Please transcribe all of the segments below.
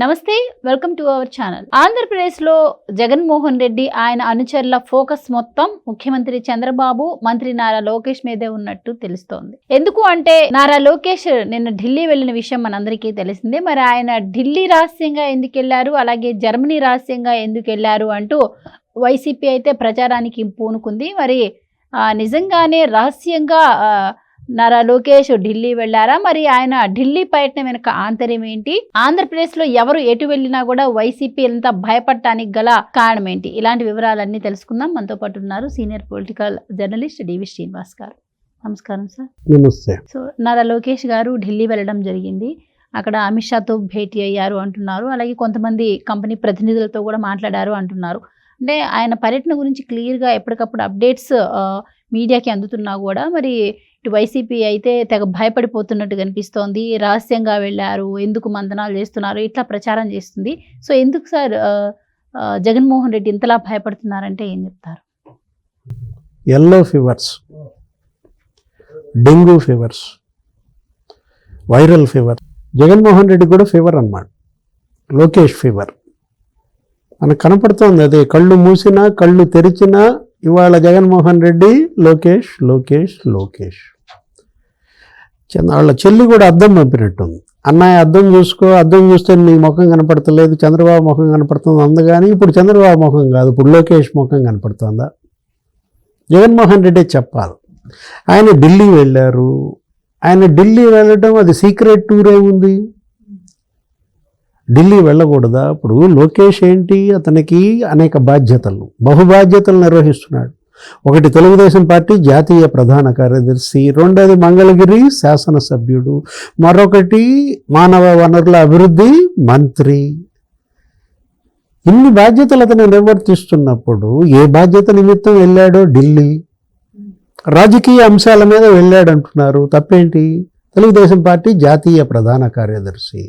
నమస్తే welcome to our channel. ఆంధ్రప్రదేశ్లో జగన్మోహన్ రెడ్డి ఆయన అనుచరుల ఫోకస్ మొత్తం ముఖ్యమంత్రి చంద్రబాబు మంత్రి నారా లోకేష్ మీదే ఉన్నట్టు తెలుస్తోంది. ఎందుకు అంటే నారా లోకేష్ నిన్న ఢిల్లీ వెళ్ళిన విషయం మనందరికీ తెలిసిందే. మరి ఆయన ఢిల్లీ రహస్యంగా ఎందుకు వెళ్ళారు? అలాగే జర్మనీ రహస్యంగా ఎందుకు వెళ్ళారు అంటూ వైసీపీ అయితే ప్రచారానికి పూనుకుంది. మరి నిజంగానే రహస్యంగా నారా లోకేష్ ఢిల్లీ వెళ్ళారా? మరి ఆయన ఢిల్లీ పర్యటన వెనుక ఆంతర్యం ఏంటి? ఆంధ్రప్రదేశ్లో ఎవరు ఎటు వెళ్ళినా కూడా వైసీపీ ఎంత భయపడటానికి గల కారణం ఏంటి? ఇలాంటి వివరాలన్నీ తెలుసుకుందాం. మనతో పాటు ఉన్నారు senior political journalist DV Srinivas గారు. నమస్కారం సార్. నమస్తే. సో నారా లోకేష్ గారు ఢిల్లీ వెళ్ళడం జరిగింది. అక్కడ అమిత్ షాతో భేటీ అయ్యారు అంటున్నారు. అలాగే కొంతమంది కంపెనీ ప్రతినిధులతో కూడా మాట్లాడారు అంటున్నారు. అంటే ఆయన పర్యటన గురించి క్లియర్గా ఎప్పటికప్పుడు అప్డేట్స్ మీడియాకి అందుతున్నా కూడా మరి ఇటు వైసీపీ అయితే తెగ భయపడిపోతున్నట్టు కనిపిస్తోంది. రహస్యంగా వెళ్ళారు ఎందుకు మందనాలు చేస్తున్నారు ఇట్లా ప్రచారం చేస్తుంది. సో ఎందుకు సార్ జగన్మోహన్ రెడ్డి ఇంతలా భయపడుతున్నారంటే ఏం చెప్తారు? Yellow fevers dengue fevers viral fever Jaganmohan Reddy కూడా ఫీవర్ అన్నమాట లోకేష్ ఫీవర్ మనకు కనపడుతోంది అదే. కళ్ళు మూసినా కళ్ళు తెరిచినా ఇవాళ జగన్మోహన్ రెడ్డి లోకేష్ లోకేష్ లోకేష్. వాళ్ళ చెల్లి కూడా అద్దం పంపినట్టుంది అన్నయ్య అద్దం చూసుకో అద్దం చూస్తే నీ ముఖం కనపడతలేదు చంద్రబాబు ముఖం కనపడుతుంది అందుకని ఇప్పుడు చంద్రబాబు ముఖం కాదు ఇప్పుడు లోకేష్ ముఖం కనపడుతుందా? జగన్మోహన్ రెడ్డి చెప్పాలి. ఆయన ఢిల్లీ వెళ్ళారు. ఆయన ఢిల్లీ వెళ్ళడం అది సీక్రెట్ టూరే ఉంది. ఢిల్లీ వెళ్ళకూడదా? ఇప్పుడు లోకేష్ ఏంటి? అతనికి అనేక బాధ్యతలు బహుబాధ్యతలు నిర్వహిస్తున్నాడు. ఒకటి తెలుగుదేశం పార్టీ జాతీయ ప్రధాన కార్యదర్శి రెండోది మంగళగిరి శాసనసభ్యుడు మరొకటి మానవ వనరుల అభివృద్ధి మంత్రి. ఇన్ని బాధ్యతలు అతను నిర్వర్తిస్తున్నప్పుడు ఏ బాధ్యత నిమిత్తం వెళ్ళాడో ఢిల్లీ? రాజకీయ అంశాల మీద వెళ్ళాడు అంటున్నారు తప్పేంటి? తెలుగుదేశం పార్టీ జాతీయ ప్రధాన కార్యదర్శి.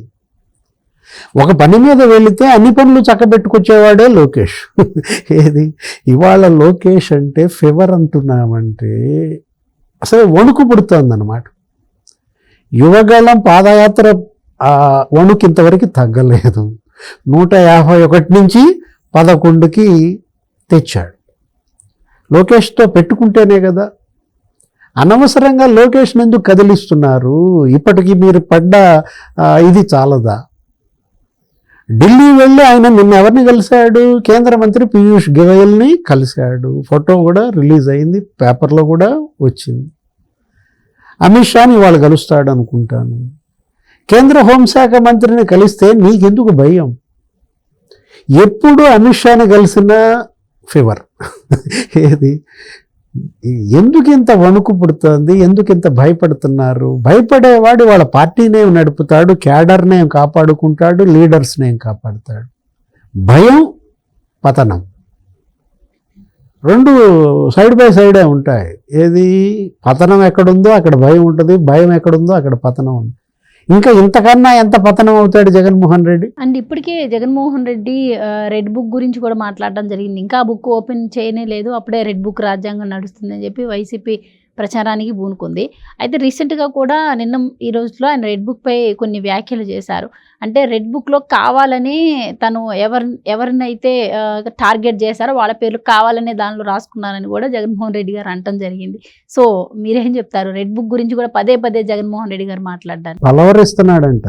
ఒక పని మీద వెళితే అన్ని పనులు చక్కబెట్టుకొచ్చేవాడే లోకేష్. ఏది? ఇవాళ లోకేష్ అంటే ఫీవర్ అంటున్నామంటే అసలు వణుకు పుడుతోందన్నమాట. యువగళం పాదయాత్ర వణుకు ఇంతవరకు తగ్గలేదు. నూట యాభై ఒకటి నుంచి పదకొండుకి తెచ్చాడు. లోకేష్తో పెట్టుకుంటేనే కదా. అనవసరంగా లోకేష్ని ఎందుకు కదిలిస్తున్నారు? ఇప్పటికీ మీరు పడ్డ ఇది చాలదా? ఢిల్లీ వెళ్ళి ఆయన నిన్న ఎవరిని కలిశాడు? కేంద్ర మంత్రి పీయూష్ గోయల్ని కలిశాడు. ఫోటో కూడా రిలీజ్ అయింది పేపర్లో కూడా వచ్చింది. అమిత్ షాని వాళ్ళు కలుస్తాడు అనుకుంటాను. కేంద్ర హోంశాఖ మంత్రిని కలిస్తే నీకెందుకు భయం? ఎప్పుడు అమిత్ షాని కలిసిన ఫీవర్. ఏది? ఎందుకు ఇంత వణుకు పుడుతుంది? ఎందుకు ఇంత భయపడుతున్నారు? భయపడేవాడు వాళ్ళ పార్టీనే నడుపుతాడు క్యాడర్నే కాపాడుకుంటాడు లీడర్స్నే కాపాడుతాడు. భయం పతనం. రెండు సైడ్ బై సైడే ఉంటాయి. ఏది పతనం ఎక్కడుందో అక్కడ భయం ఉంటుంది భయం ఎక్కడుందో అక్కడ పతనం ఉంది ఇంకా ఇంతకన్నా ఎంత పతనం అవుతాడు జగన్మోహన్ రెడ్డి? అండ్ ఇప్పటికే జగన్మోహన్ రెడ్డి ఆ, రెడ్ బుక్ గురించి కూడా మాట్లాడడం జరిగింది. ఇంకా బుక్ ఓపెన్ చేయనే లేదు అప్పుడే రెడ్ బుక్ రాజ్యాంగం నడుస్తుంది అని చెప్పి వైసీపీ ప్రచారానికి పూనుకుంది అయితే రీసెంట్గా కూడా నిన్న ఈ రోజులో ఆయన రెడ్ బుక్ పై కొన్ని వ్యాఖ్యలు చేశారు. అంటే రెడ్ బుక్లో కావాలని తను ఎవరి ఎవరినైతే టార్గెట్ చేశారో వాళ్ళ పేర్లు కావాలనే దానిలో రాసుకున్నారని కూడా జగన్మోహన్ రెడ్డి గారు అనటం జరిగింది. సో మీరేం చెప్తారు? రెడ్ బుక్ గురించి కూడా పదే పదే జగన్మోహన్ రెడ్డి గారు మాట్లాడారు పలవరిస్తున్నాడంట.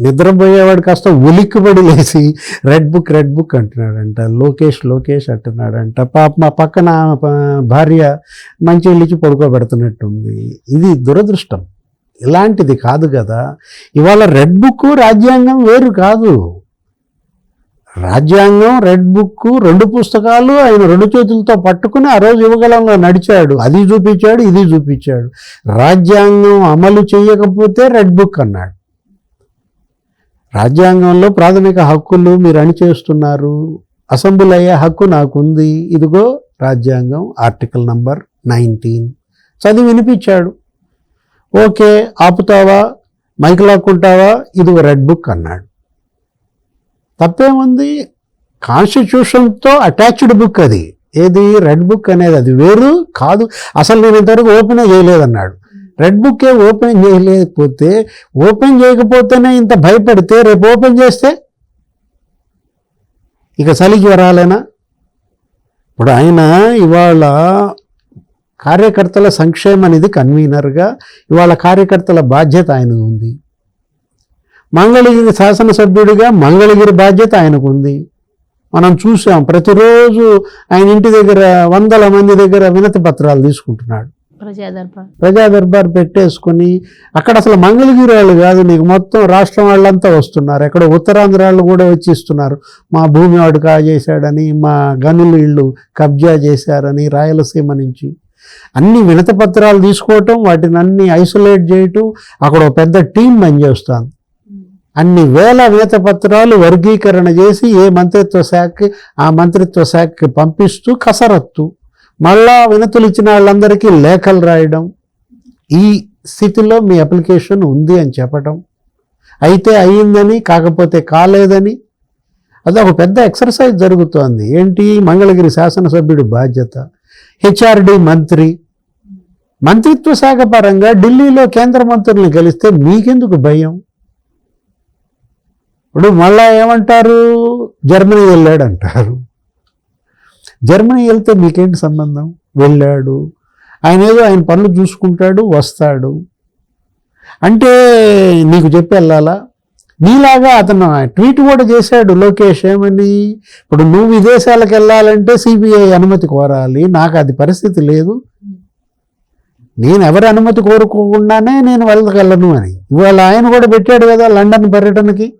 నిద్రపోయేవాడు కాస్త ఉలిక్కిబడి లేచి రెడ్ బుక్ రెడ్ బుక్ అంటున్నాడంట. లోకేష్ లోకేష్ అంటున్నాడంట. పాప మా పక్కన భార్య మంచి ఇల్లిచి పడుకోబెడుతున్నట్టుంది. ఇది దురదృష్టం. ఇలాంటిది కాదు కదా. ఇవాళ రెడ్ బుక్ రాజ్యాంగం వేరు కాదు. రాజ్యాంగం రెడ్ బుక్ రెండు పుస్తకాలు ఆయన రెండు చేతులతో పట్టుకుని ఆ రోజు యువగలంలో నడిచాడు. అది చూపించాడు ఇది చూపించాడు. రాజ్యాంగం అమలు చేయకపోతే రెడ్ బుక్ అన్నాడు. రాజ్యాంగంలో ప్రాథమిక హక్కులు మీరు అణిచేస్తున్నారు. అసెంబ్లీ అయ్యే హక్కు నాకుంది. ఇదిగో రాజ్యాంగం ఆర్టికల్ నంబర్ నైన్టీన్. చదివి వినిపించాడు. ఓకే ఆపుతావా? మైక్ లాక్కుంటావా ఇదిగో రెడ్ బుక్ అన్నాడు. తప్పేముంది? కాన్స్టిట్యూషన్తో అటాచ్డ్ బుక్ అది. ఏది? రెడ్ బుక్ అనేది అది. వేరు కాదు. అసలు నేను ఇంతవరకు ఓపెనే చేయలేదన్నాడు. రెడ్ బుక్కే ఓపెన్ చేయలేకపోతే ఓపెన్ చేయకపోతేనే ఇంత భయపడితే రేపు ఓపెన్ చేస్తే? ఇక చలికి వరాలేనా? ఇప్పుడు ఆయన ఇవాళ కార్యకర్తల సంక్షేమ నిధి కన్వీనర్గా ఇవాళ కార్యకర్తల బాధ్యత ఆయన ఉంది. మంగళగిరి శాసనసభ్యుడిగా మంగళగిరి బాధ్యత ఆయనకు ఉంది. మనం చూసాం ప్రతిరోజు ఆయన ఇంటి దగ్గర వందల మంది దగ్గర వినతి పత్రాలు తీసుకుంటున్నాడు. ప్రజా దర్బార్ పెట్టేసుకొని అక్కడ అసలు మంగళగిరి వాళ్ళు కాదు నీకు మొత్తం రాష్ట్రం వాళ్ళంతా వస్తున్నారు. ఎక్కడ ఉత్తరాంధ్ర వాళ్ళు కూడా వచ్చి ఇస్తున్నారు. మా భూమి వాడు కాజేశాడని మా గనులు ఇళ్ళు కబ్జా చేశారని రాయలసీమ నుంచి. అన్ని వినత పత్రాలు తీసుకోవటం వాటిని అన్ని ఐసోలేట్ చేయటం అక్కడ ఒక పెద్ద టీం పనిచేస్తుంది. అన్ని వేల వినత పత్రాలు వర్గీకరణ చేసి ఏ మంత్రిత్వ శాఖకి ఆ మంత్రిత్వ శాఖకి పంపిస్తూ కసరత్తు. మళ్ళా వినతులు ఇచ్చిన వాళ్ళందరికీ లేఖలు రాయడం. ఈ స్థితిలో మీ అప్లికేషన్ ఉంది అని చెప్పడం అయితే అయ్యిందని కాకపోతే కాలేదని. అది ఒక పెద్ద ఎక్సర్సైజ్ జరుగుతోంది. ఏంటి? మంగళగిరి శాసనసభ్యుడి బాధ్యత. హెచ్ఆర్డి మంత్రి. మంత్రిత్వ శాఖ పరంగా ఢిల్లీలో కేంద్ర మంత్రుల్ని కలిస్తే మీకెందుకు భయం? ఇప్పుడు మళ్ళా ఏమంటారు? జర్మనీ వెళ్ళాడు అంటారు జర్మనీ వెళ్తే మీకేంటి సంబంధం? వెళ్ళాడు. ఆయన ఏదో ఆయన పనులు చూసుకుంటాడు వస్తాడు. అంటే నీకు చెప్పి వెళ్ళాలా? నీలాగా అతను ట్వీట్ కూడా చేశాడు లోకేష్ ఏమని ఇప్పుడు నువ్వు విదేశాలకు వెళ్ళాలంటే సిబిఐ అనుమతి కోరాలి నాకు అది పరిస్థితి లేదు. నేను ఎవరి అనుమతి కోరుకోకుండానే నేను వెళ్ళగలను అని. ఇవాళ ఆయన కూడా పెట్టాడు కదా లండన్ పర్యటనకి.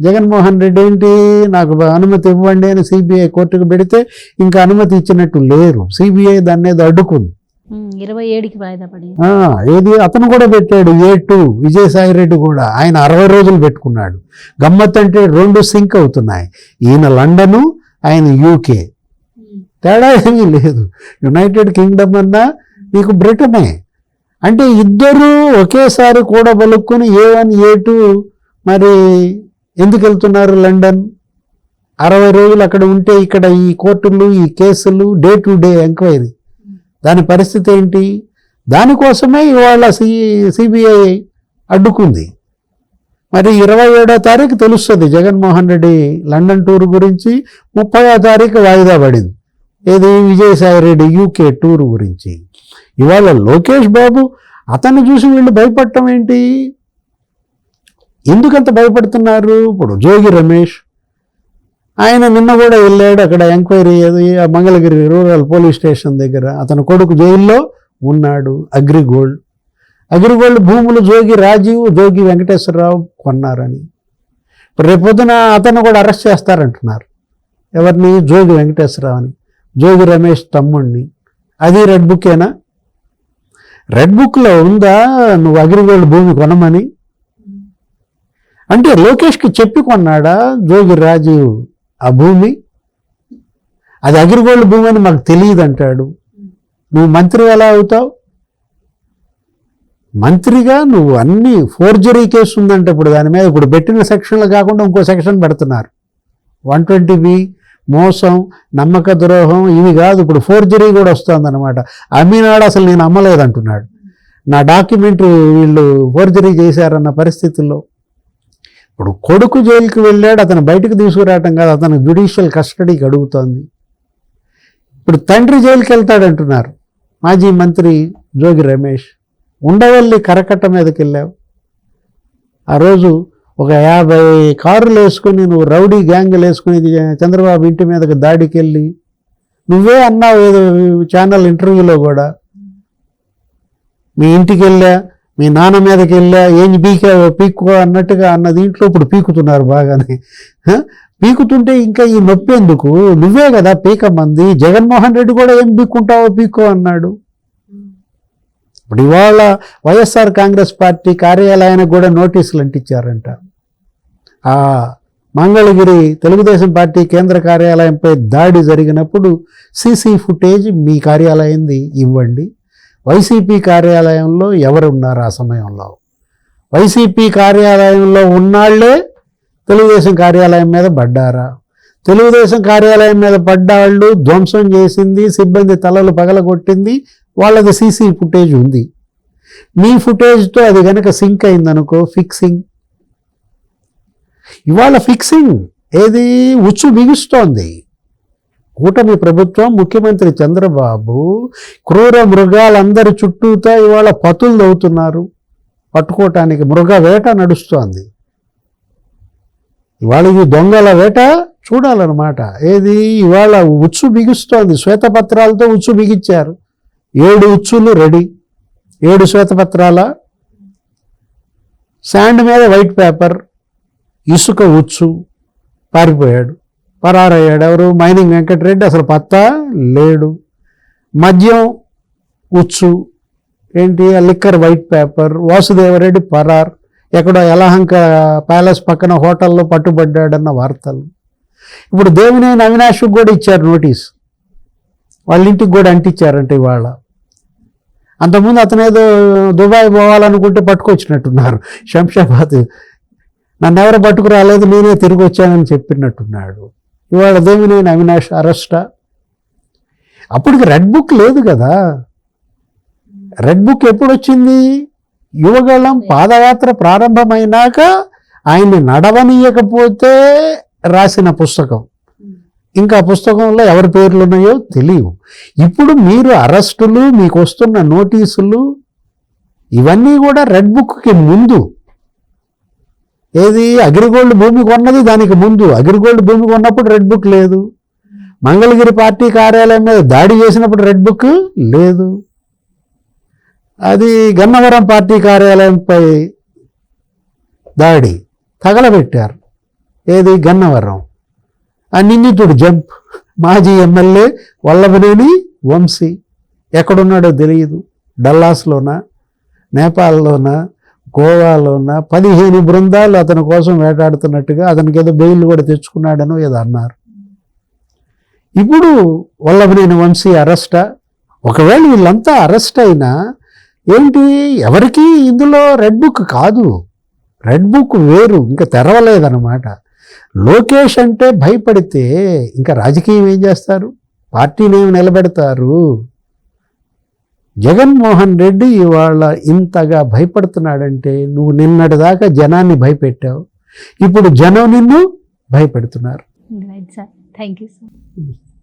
జగన్మోహన్ రెడ్డి ఏంటి? నాకు అనుమతి ఇవ్వండి అని సిబిఐ కోర్టుకు పెడితే ఇంకా అనుమతి ఇచ్చినట్టు లేరు. సిబిఐ దాన్ని ఏదో అడ్డుకుంది. ఇరవై ఏడుకి ఏది? అతను కూడా పెట్టాడు. ఏ టూ? విజయసాయి రెడ్డి కూడా. ఆయన అరవై రోజులు పెట్టుకున్నాడు. గమ్మత్ అంటే రెండు సింక్ అవుతున్నాయి. ఈయన లండను ఆయన యూకే తేడా ఏమీ లేదు. యునైటెడ్ కింగ్డమ్ అన్నా నీకు బ్రిటనే. అంటే ఇద్దరు ఒకేసారి కూడా బలుక్కుని ఏ వన్ ఏ టూ మరి ఎందుకు వెళ్తున్నారు లండన్? అరవై రోజులు అక్కడ ఉంటే ఇక్కడ ఈ కోర్టులు ఈ కేసులు డే టు డే ఎంక్వైరీ. దాని పరిస్థితి ఏంటి? దానికోసమే ఇవాళ సి సిబిఐ అడ్డుకుంది. మరి ఇరవై ఏడో తారీఖు తెలుస్తుంది జగన్మోహన్ రెడ్డి లండన్ టూర్ గురించి. ముప్పయో తారీఖు వాయిదా పడింది. ఏది? విజయసాయి రెడ్డి యూకే టూర్ గురించి. ఇవాళ లోకేష్ బాబు అతన్ని చూసి వీళ్ళు భయపడటం ఏంటి? ఎందుకంత భయపడుతున్నారు? ఇప్పుడు జోగి రమేష్. ఆయన నిన్న కూడా వెళ్ళాడు అక్కడ enquiry Mangalagiri rural police station దగ్గర. అతని కొడుకు జైల్లో ఉన్నాడు అగ్రిగోల్డ్. అగ్రిగోల్డ్ భూములు జోగి రాజీవ్ జోగి వెంకటేశ్వరరావు కొన్నారని. ఇప్పుడు రేపొద్దున అతను కూడా అరెస్ట్ చేస్తారంటున్నారు. ఎవరిని? జోగి వెంకటేశ్వరరావుని జోగి రమేష్ తమ్ముడిని అది రెడ్ బుక్కేనా? రెడ్ బుక్లో ఉందా? నువ్వు అగ్రిగోల్డ్ భూమి కొనమని? అంటే లోకేష్కి చెప్పి కొన్నాడా జోగి రాజీవ్ ఆ భూమి? అది అగ్రిగోల్డ్ భూమి అని మాకు తెలియదు అంటాడు నువ్వు మంత్రి ఎలా అవుతావు? మంత్రిగా నువ్వు అన్ని ఫోర్జరీ కేసు ఉందంటే ఇప్పుడు దాని మీద ఇప్పుడు పెట్టిన సెక్షన్లు కాకుండా ఇంకో సెక్షన్ పెడుతున్నారు. వన్ ట్వంటీ బి మోసం నమ్మక ద్రోహం ఇవి కాదు ఇప్పుడు ఫోర్జరీ కూడా వస్తుందన్నమాట. అమ్మినాడు అసలు నేను అమ్మలేదంటున్నాడు నా డాక్యుమెంట్ వీళ్ళు ఫోర్జరీ చేశారన్న పరిస్థితుల్లో ఇప్పుడు కొడుకు జైలుకి వెళ్ళాడు అతను బయటకు తీసుకురావటం కాదు అతను జ్యుడిషియల్ కస్టడీకి అడుగుతోంది. ఇప్పుడు తండ్రి జైలుకి వెళ్తాడంటున్నారు మాజీ మంత్రి జోగి రమేష్ ఉండవల్లి కరకట్ట మీదకి వెళ్ళావు. ఆ రోజు ఒక యాభై కారులు వేసుకుని నువ్వు రౌడీ గ్యాంగులు వేసుకుని చంద్రబాబు ఇంటి మీదకి దాడికి వెళ్ళి నువ్వే అన్నావు ఏదో ఛానల్ ఇంటర్వ్యూలో కూడా. మీ ఇంటికి వెళ్ళా మీ నాన్న మీదకి వెళ్ళా ఏం పీకా పీక్కు అన్నట్టుగా అన్న దీంట్లో ఇప్పుడు పీకుతున్నారు బాగానే. పీకుతుంటే ఇంకా ఈ నొప్పి ఎందుకు? నువ్వే కదా పీకమంది. జగన్మోహన్ రెడ్డి కూడా ఏం పీక్కుంటావో పీక్కో అన్నాడు. ఇప్పుడు ఇవాళ వైఎస్ఆర్ కాంగ్రెస్ పార్టీ కార్యాలయానికి కూడా నోటీసులు అంటించారంట. ఆ మంగళగిరి తెలుగుదేశం పార్టీ కేంద్ర కార్యాలయంపై దాడి జరిగినప్పుడు సీసీ ఫుటేజ్ మీ కార్యాలయంది ఇవ్వండి. వైసీపీ కార్యాలయంలో ఎవరు ఉన్నారు ఆ సమయంలో? వైసీపీ కార్యాలయంలో ఉన్నాళ్ళే తెలుగుదేశం కార్యాలయం మీద పడ్డారా? తెలుగుదేశం కార్యాలయం మీద పడ్డాళ్ళు ధ్వంసం చేసింది సిబ్బంది తలలు పగలగొట్టింది వాళ్ళది సీసీ ఫుటేజ్ ఉంది. మీ ఫుటేజ్తో అది కనుక సింక్ అయిందనుకో ఫిక్సింగ్. ఇవాళ ఫిక్సింగ్ ఏది ఉచ్చు బిగుస్తోంది. కూటమి ప్రభుత్వం ముఖ్యమంత్రి చంద్రబాబు క్రూర మృగాలందరి చుట్టూతా ఇవాళ పతులు దవుతున్నారు పట్టుకోవటానికి మృగ వేట నడుస్తోంది. ఇవాళ ఈ దొంగల వేట చూడాలన్నమాట. ఏది? ఇవాళ ఉచ్చు బిగుస్తోంది. శ్వేతపత్రాలతో ఉచ్చు బిగించారు. ఏడు ఉచ్చులు రెడీ. ఏడు శ్వేతపత్రాల? శాండ్ మీద వైట్ పేపర్. ఇసుక ఉచ్చు. పారిపోయాడు. పరారయ్యాడు ఎవరు? మైనింగ్ వెంకటరెడ్డి అసలు పత్తా లేడు. మద్యం ఉచ్చు ఏంటి? ఆ లిక్కర్ వైట్ పేపర్ వాసుదేవరెడ్డి పరార్ ఎక్కడో యలహంక ప్యాలెస్ పక్కన హోటల్లో పట్టుబడ్డాడన్న వార్తలు. ఇప్పుడు దేవినేని అవినాష్కి కూడా ఇచ్చారు నోటీస్ వాళ్ళ ఇంటికి కూడా అంటించారంటే ఇవాళ. అంతకుముందు అతను ఏదో దుబాయ్ పోవాలనుకుంటే పట్టుకొచ్చినట్టున్నారు. శంషాబాద్ నన్ను ఎవరు పట్టుకురాలేదు నేనే తిరిగి వచ్చానని చెప్పినట్టున్నాడు. ఇవాళ దేవినేని అవినాష్ అరెస్టా. అప్పటికి రెడ్ బుక్ లేదు కదా. రెడ్ బుక్ ఎప్పుడు వచ్చింది యువగళం పాదయాత్ర ప్రారంభమైనాక ఆయన్ని నడవనీయకపోతే రాసిన పుస్తకం. ఇంకా పుస్తకంలో ఎవరి పేర్లు ఉన్నాయో తెలియవు. ఇప్పుడు మీరు అరెస్టులు మీకు వస్తున్న నోటీసులు ఇవన్నీ కూడా రెడ్ బుక్కి ముందు. ఏది? అగ్రిగోల్డ్ భూమి కొన్నది దానికి ముందు. అగ్రిగోల్డ్ భూమి కొన్నప్పుడు రెడ్ బుక్ లేదు. మంగళగిరి పార్టీ కార్యాలయం మీద దాడి చేసినప్పుడు రెడ్ బుక్ లేదు. అది గన్నవరం పార్టీ కార్యాలయంపై దాడి తగలబెట్టారు. ఏది? గన్నవరం. ఆ నిందితుడు జంప్. మాజీ ఎమ్మెల్యే వల్లభనేని వంశీ. ఎక్కడున్నాడో తెలియదు డల్లాస్లోనా? నేపాల్లోనా? గోవాలో ఉన్న పదిహేను బృందాలు అతని కోసం వేటాడుతున్నట్టుగా అతనికి ఏదో బెయిల్ కూడా తెచ్చుకున్నాడనో ఏదో అన్నారు. ఇప్పుడు వల్లభనేని వంశీ అరెస్టా. ఒకవేళ వీళ్ళంతా అరెస్ట్ అయినా ఏంటి? ఎవరికి ఇందులో రెడ్ బుక్ కాదు. రెడ్ బుక్ వేరు ఇంకా తెరవలేదన్నమాట. లోకేష్ అంటే భయపడితే ఇంకా రాజకీయం ఏం చేస్తారు? పార్టీని ఏమి నిలబెడతారు? జగన్మోహన్ రెడ్డి ఇవాళ ఇంతగా భయపడుతున్నాడంటే నువ్వు నిన్నటిదాకా జనాన్ని భయపెట్టావు. ఇప్పుడు జనం నిన్ను భయపెడుతున్నారు. Thank you sir